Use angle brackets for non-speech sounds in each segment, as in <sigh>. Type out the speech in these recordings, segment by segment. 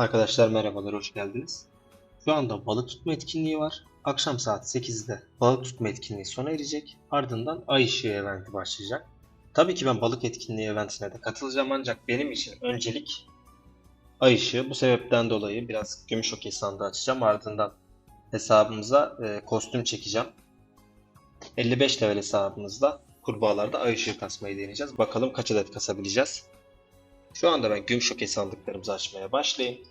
Arkadaşlar merhabalar, hoş geldiniz. Şu anda balık tutma etkinliği var. Akşam saat 8'de balık tutma etkinliği sona erecek. Ardından Ay Işığı eventi başlayacak. Tabii ki ben balık etkinliği eventine de katılacağım ancak benim için öncelik Ay Işığı. Bu sebepten dolayı biraz gümüş okey sandığı açacağım. Ardından hesabımıza e, kostüm çekeceğim. 55 level hesabımızda kurbağalarda Ay Işığı kasmayı deneyeceğiz. Bakalım kaç adet kasabileceğiz. Şu anda ben gümüş okey sandıklarımızı açmaya başlayayım.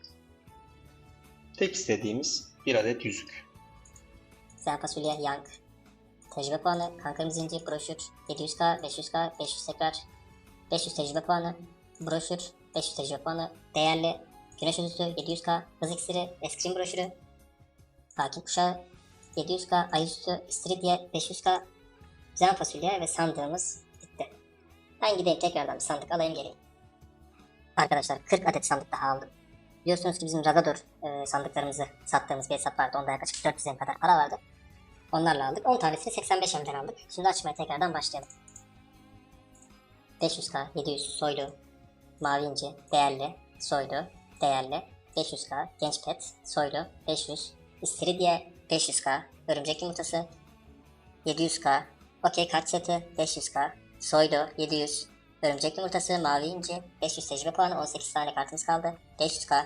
Tek istediğimiz bir adet yüzük. Sen fasulye, yank. Tecrübe puanı, kankarım zincir, broşür, 700k, 500k, 500 tekrar, 500 tecrübe puanı, broşür, 500 tecrübe puanı, değerli, güneş özütü, 700k, hız iksiri, eskrim broşürü, hakim kuşağı, 700k, ayüstü, istiridye, 500k, zen fasulye ve sandığımız bitti. Ben gideyim tekrardan bir sandık alayım geleyim. Arkadaşlar 40 adet sandık daha aldım. Biliyorsunuz ki bizim Ragadur e, sandıklarımızı sattığımız bir hesap vardı. Onda yaklaşık 400 em kadar para vardı. Onlarla aldık. 10 tanesini 85 emden aldık. Şimdi açmaya tekrardan başlayalım. 500k, 700 soylu, mavi inci, değerli, soylu, değerli, 500k, genç pet, soylu, 500, istiridye, 500k, örümcek yumurtası, 700k, okey kart seti, 500k, soylu, 700, örümcek yumurtası, mavi inci, 500 tecrübe puanı, 18 tane kartımız kaldı, 500k,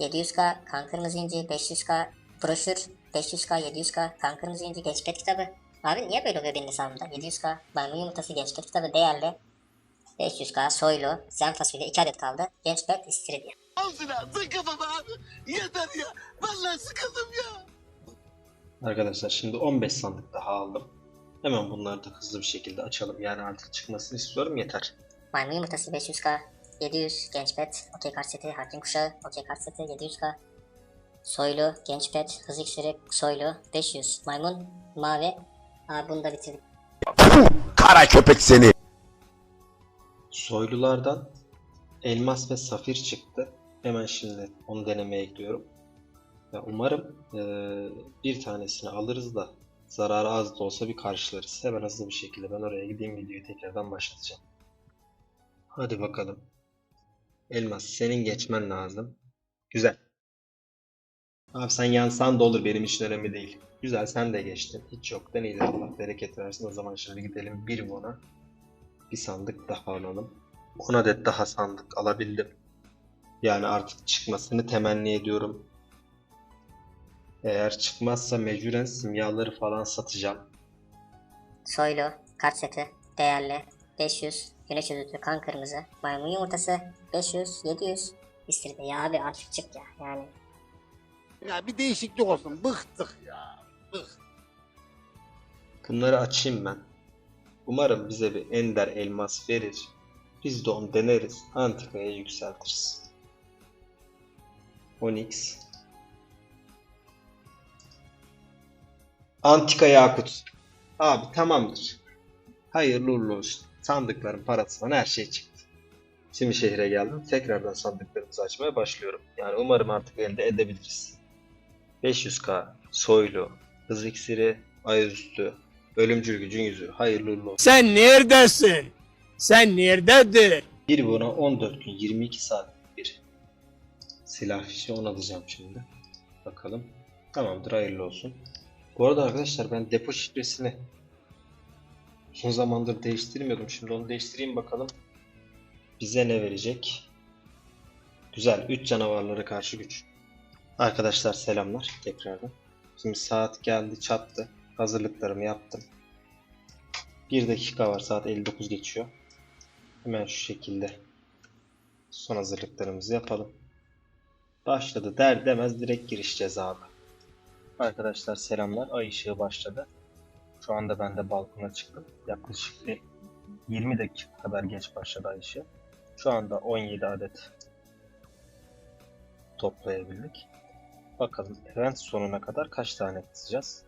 700k, kan kırmızı inci, 500k, broşür, 500k, 700k, kan kırmızı inci, genç pet kitabı. Abi niye böyle oluyor benim hesabımda? 700k, maymun yumurtası, genç pet kitabı değerli, 500k, soylu, zen fasulye 2 adet kaldı, genç pet, istiridye. Ağzına sıkıldım abi. Yeter ya. Vallahi sıkıldım ya. Arkadaşlar şimdi 15 sandık daha aldım. Hemen bunları da hızlı bir şekilde açalım. Yani artık çıkmasını istiyorum yeter. Maymun yumurtası 500k, 700 genç pet, okey kart seti, hakim kuşağı, okey kart seti 700k. Soylu, genç pet, hız iksiri, soylu, 500. Maymun, mavi. Abi bunu da bitirdik. Kara köpek seni. Soylulardan elmas ve safir çıktı. Hemen şimdi onu denemeye gidiyorum. Ya umarım eee, bir tanesini alırız da zararı az da olsa bir karşılarız. Hemen hızlı bir şekilde ben oraya gideyim videoyu tekrardan başlatacağım. Hadi bakalım. Elmas senin geçmen lazım. Güzel. Abi sen yansan da olur benim için önemli değil. Güzel sen de geçtin. Hiç yoktan iyidir Allah bereket versin. O zaman şimdi gidelim bir bona. Bir sandık daha alalım. 10 adet daha sandık alabildim. Yani artık çıkmasını temenni ediyorum. Eğer çıkmazsa mecburen simyaları falan satacağım. Soylu, kart seti, değerli, 500, güneş özütü, kan kırmızı, maymun yumurtası, 500, 700. İstiridye ya abi artık çık ya yani. Ya bir değişiklik olsun. Bıktık ya. Bık. Bunları açayım ben. Umarım bize bir ender elmas verir. Biz de onu deneriz. Antikaya yükseltiriz. Onyx. Antika Yakut. Abi tamamdır. Hayırlı uğurlu olsun. Sandıkların parasından her şey çıktı. Şimdi şehre geldim. Tekrardan sandıklarımızı açmaya başlıyorum. Yani umarım artık elde edebiliriz. 500k, soylu, hız iksiri, ayaküstü, ölümcül gücün yüzü. Hayırlı uğurlu olsun. Sen neredesin? Sen nerededir? Bir buna 14 gün 22 saat bir silah fişi onu alacağım şimdi. Bakalım. Tamamdır hayırlı olsun. Bu arada arkadaşlar ben depo şifresini uzun zamandır değiştirmiyordum. Şimdi onu değiştireyim bakalım. Bize ne verecek? Güzel. 3 canavarlara karşı güç. Arkadaşlar selamlar tekrardan. Şimdi saat geldi çattı. Hazırlıklarımı yaptım. 1 dakika var saat 59 geçiyor. Hemen şu şekilde son hazırlıklarımızı yapalım. Başladı der demez direkt girişeceğiz abi. Arkadaşlar selamlar. Ay ışığı başladı. Şu anda ben de balkona çıktım. Yaklaşık bir 20 dakika kadar geç başladı ay ışığı. Şu anda 17 adet toplayabildik. Bakalım event sonuna kadar kaç tane kısacağız.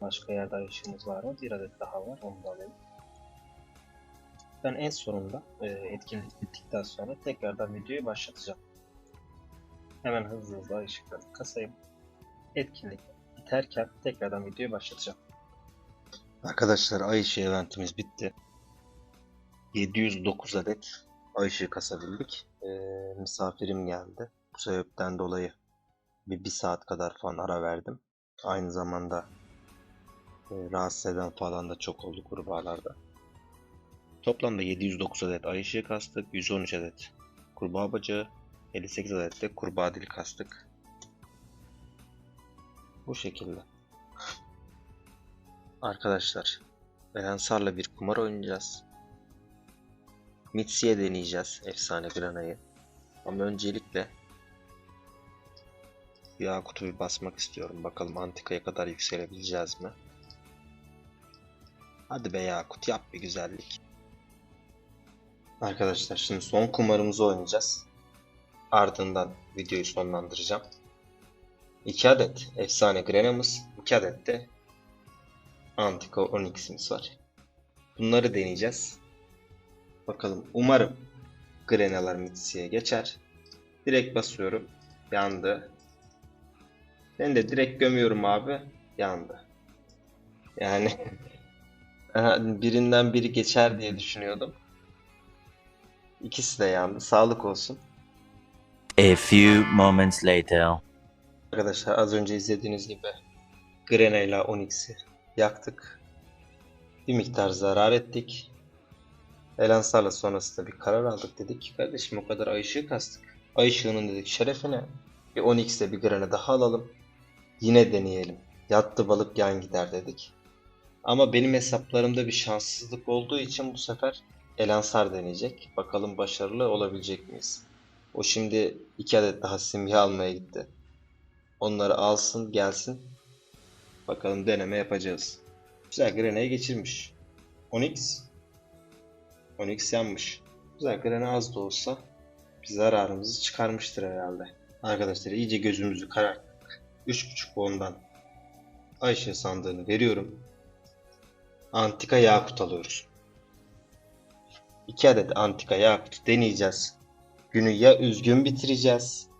Başka yerde ay ışığımız var mı? Bir adet daha var. Onu da alayım. Ben en sonunda e, etkinlik bittikten sonra tekrardan videoyu başlatacağım. Hemen hızlı hızlı ışıkları kasayım. Etkinlik biterken tekrardan videoyu başlatacağım. Arkadaşlar ay ışığı eventimiz bitti. 709 adet ay ışığı kasabildik. E, misafirim geldi. Bu sebepten dolayı bir, bir saat kadar falan ara verdim. Aynı zamanda e, rahatsız eden falan da çok oldu kurbağalarda. Toplamda 709 adet ay ışığı kastık, 113 adet kurbağa bacağı, 58 adet de kurbağa dili kastık. Bu şekilde. Arkadaşlar, Ensar'la bir kumar oynayacağız. Mitsi'ye deneyeceğiz efsane Grana'yı. Ama öncelikle Yakut'u bir basmak istiyorum. Bakalım Antika'ya kadar yükselebileceğiz mi? Hadi be Yakut yap bir güzellik. Arkadaşlar şimdi son kumarımızı oynayacağız. Ardından videoyu sonlandıracağım. 2 adet efsane Grena'mız, 2 adet de Antika Onyx'imiz var. Bunları deneyeceğiz. Bakalım umarım Grena'lar Mitsi'ye geçer. Direkt basıyorum. Yandı. Ben de direkt gömüyorum abi. Yandı. Yani <laughs> birinden biri geçer diye düşünüyordum. İkisi de yandı. Sağlık olsun. A few moments later. Arkadaşlar az önce izlediğiniz gibi Grena ile Onyx'i yaktık. Bir miktar zarar ettik. Elansar'la sonrasında bir karar aldık dedik ki kardeşim o kadar ay ışığı kastık. Ay ışığının dedik şerefine bir Onyx'le bir Grena daha alalım. Yine deneyelim. Yattı balık yan gider dedik. Ama benim hesaplarımda bir şanssızlık olduğu için bu sefer Elansar deneyecek. Bakalım başarılı olabilecek miyiz? O şimdi iki adet daha simge almaya gitti. Onları alsın gelsin. Bakalım deneme yapacağız. Güzel Grena'yı geçirmiş. Onyx. Onyx yanmış. Güzel Grena az da olsa bir zararımızı çıkarmıştır herhalde. Arkadaşlar iyice gözümüzü kararttık. 3.5 bondan Ayşe sandığını veriyorum. Antika Yakut alıyoruz. 2 adet Antika Yakut deneyeceğiz. Günü ya üzgün bitireceğiz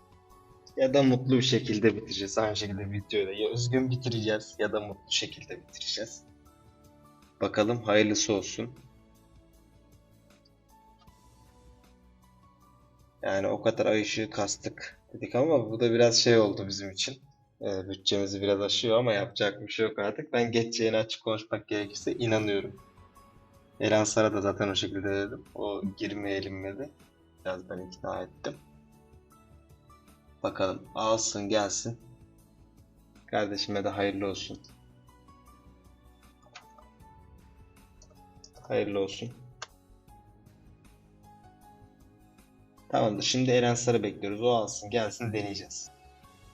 ya da mutlu bir şekilde bitireceğiz. Aynı şekilde videoyu ya üzgün bitireceğiz ya da mutlu şekilde bitireceğiz. Bakalım hayırlısı olsun. Yani o kadar ay ışığı kastık dedik ama bu da biraz şey oldu bizim için. Ee, bütçemizi biraz aşıyor ama yapacak bir şey yok artık. Ben geçeceğini açık konuşmak gerekirse inanıyorum. Elansar'a da zaten o şekilde dedim. O girmeyelim dedi. Biraz ben ikna ettim. Bakalım alsın gelsin. Kardeşime de hayırlı olsun. Hayırlı olsun. Tamamdır. Şimdi Eren Sarı bekliyoruz. O alsın gelsin deneyeceğiz.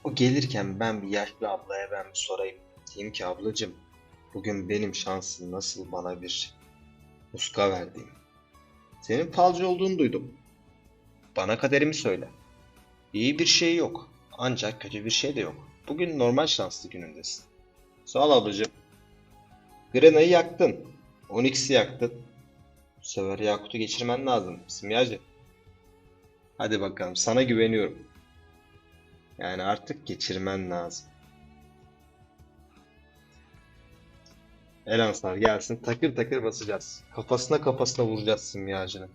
O gelirken ben bir yaşlı ablaya ben bir sorayım. Diyeyim ki ablacım bugün benim şansım nasıl bana bir muska verdiğin. Senin falcı olduğunu duydum. Bana kaderimi söyle. İyi bir şey yok. Ancak kötü bir şey de yok. Bugün normal şanslı günündesin. Sağ ol ablacığım. Grena'yı yaktın. Onyx'i yaktın. Bu sefer Yakut'u geçirmen lazım. Simyacı. Hadi bakalım sana güveniyorum. Yani artık geçirmen lazım. Elansar gelsin takır takır basacağız. Kafasına kafasına vuracağız simyacının.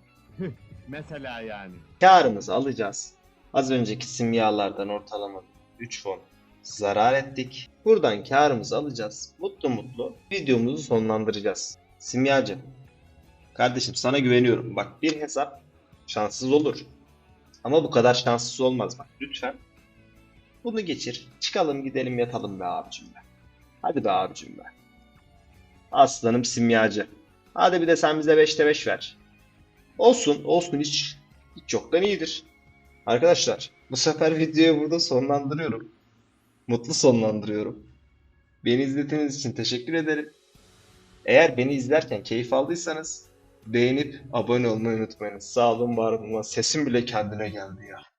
Mesela yani. Karımızı alacağız. Az önceki simyalardan ortalama 3 fon zarar ettik. Buradan karımızı alacağız. Mutlu mutlu videomuzu sonlandıracağız. Simyacı. Kardeşim sana güveniyorum. Bak bir hesap şanssız olur. Ama bu kadar şanssız olmaz bak lütfen. Bunu geçir. Çıkalım gidelim yatalım be abicim be. Hadi be abicim be. Aslanım simyacı. Hadi bir de sen bize 5'te 5 ver. Olsun olsun hiç, hiç yoktan iyidir. Arkadaşlar bu sefer videoyu burada sonlandırıyorum. Mutlu sonlandırıyorum. Beni izlediğiniz için teşekkür ederim. Eğer beni izlerken keyif aldıysanız beğenip abone olmayı unutmayınız. Sağ olun var olun. Sesim bile kendine geldi ya.